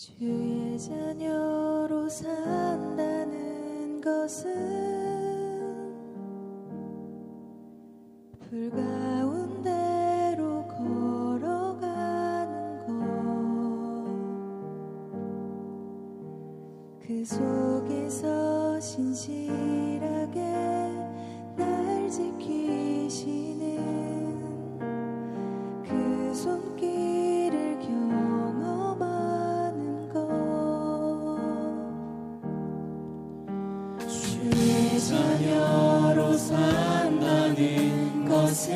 주의 자녀로 산다는 것은 불 가운데로 걸어가는 것. 그 속에서 신실하게 날 지키시 자녀로 산다는 것은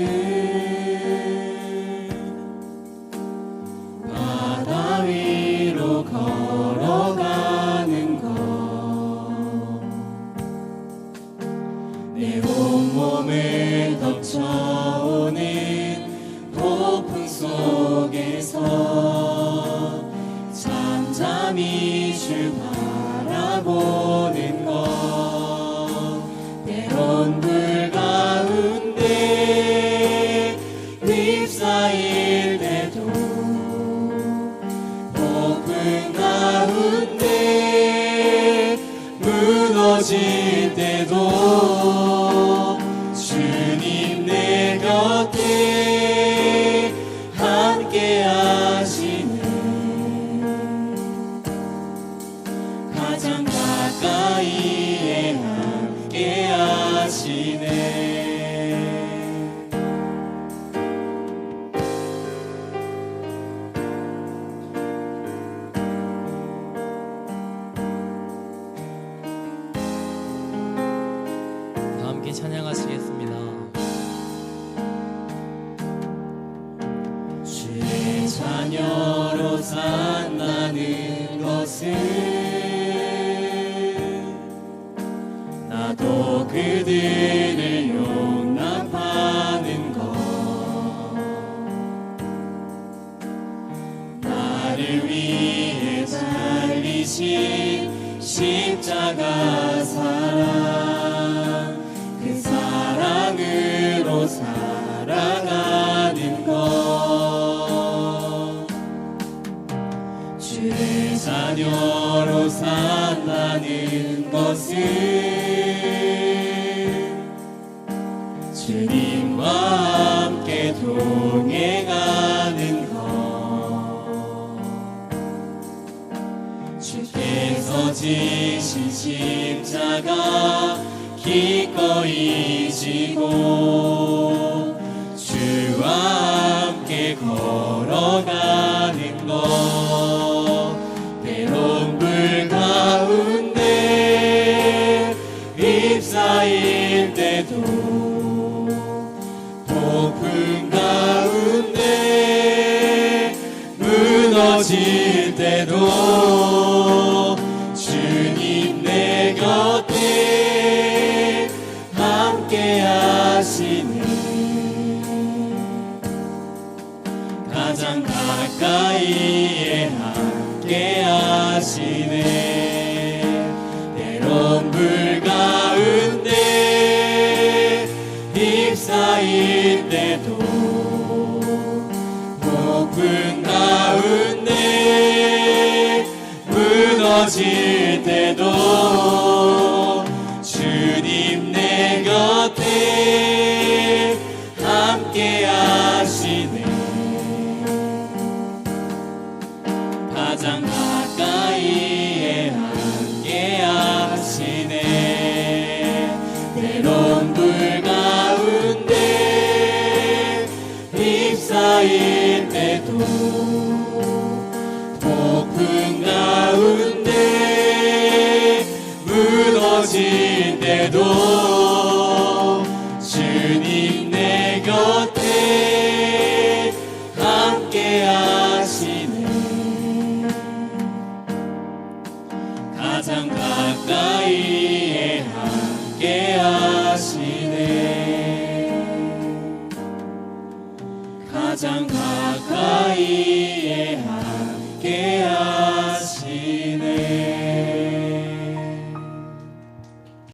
바다 위로 걸어가는 것. 내 온몸을 덮쳐오는 폭풍 속에서 잠잠히 주바 휩싸일 때도 폭풍 가운데 무너질 때도 함께 찬양하시겠습니다. 주의 자녀로 산다는 것은 나도 그들을 용납하는 것 나를 위해 달리신 십자가 사 살아가는 것. 주의 자녀로 산다는 것은 주님과 함께 동행하는 것. 주께서 지신 십자가 기꺼이 지고 주와 함께 걸어가는 것. 때론 불 가운데 휩싸일 때도 폭풍 가운데 무너질 때도 가까이에 함께 하시네. 때론 불 가운데 휩싸일 때도 폭풍 가운데 무너질 때도 주님 내 곁에 가장 가까이에 함께 하시네. 가장 가까이에 함께 하시네.